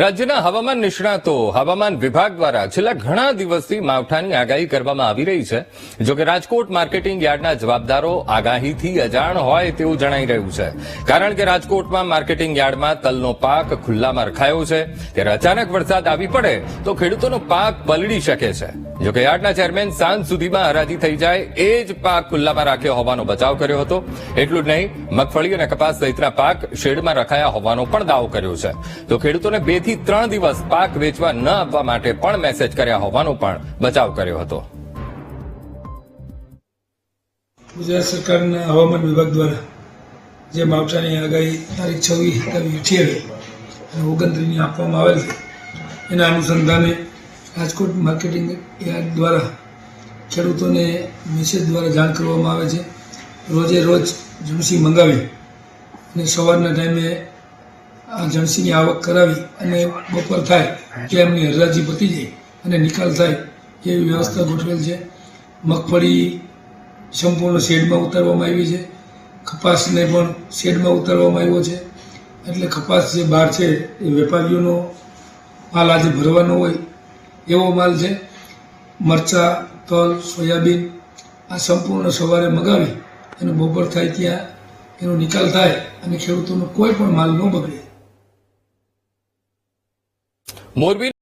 રાજ્યના હવામાન નિષ્ણાતો હવામાન વિભાગ દ્વારા છેલ્લા ઘણા દિવસથી માવઠાની આગાહી કરવામાં આવી રહી છે. જોકે રાજકોટ માર્કેટિંગ યાર્ડના જવાબદારો આગાહીથી અજાણ હોય તેવું જણાઈ રહ્યું છે. કારણ કે રાજકોટમાં માર્કેટિંગ યાર્ડમાં તલનો પાક ખુલ્લામાં રખાયો છે. ત્યારે અચાનક વરસાદ આવી પડે તો ખેડૂતોનો પાક પલળી શકે છે. જોકે યાર્ડના ચેરમેન સાંજ સુધીમાં હરાજી થઈ જાય, એ જ પાક ખુલ્લામાં રાખ્યો હોવાનો બચાવ કર્યો હતો. એટલું જ નહીં, મગફળી અને કપાસ સહિતના પાક શેડમાં રખાયા હોવાનો પણ દાવો કર્યો છે. તો ખેડૂતોને બેથી ત્રણ દિવસ પાક વેચવા ન આપવા માટે પણ મેસેજ કર્યા હોવાનો પણ બચાવ કર્યો હતો. ગુજરાત સરકારના હવામાન વિભાગ દ્વારા જે માવઠાની આગાહી તારીખ છવ્વીસ, તારીખ અઠ્યાવીસ અને ઓગણત્રીસની આપવામાં આવેલ એના અનુસંધાને રાજકોટ માર્કેટિંગ યાર્ડ દ્વારા ખેડૂતોને મેસેજ દ્વારા જાણ કરવામાં આવે છે. રોજે રોજ જણસી મંગાવી અને સવારના ટાઈમે આ જણસીની આવક કરાવી અને બપોર થાય કે એમની હરાજી પતી જાય અને નિકાલ થાય એવી વ્યવસ્થા ગોઠવેલ છે. મગફળી સંપૂર્ણ શેડમાં ઉતારવામાં આવી છે. કપાસને પણ શેડમાં ઉતારવામાં આવ્યો છે. એટલે કપાસ જે બહાર છે એ વેપારીઓનો માલ આજે ભરવાનો હોય એવો માલ છે. મરચાં, તલ, સોયાબીન આ સંપૂર્ણ સવારે મગાવી અને બપોર થાય ત્યાં એનો નિકાલ થાય અને ખેડૂતોનો કોઈ પણ માલ ન બગડે. મોરબી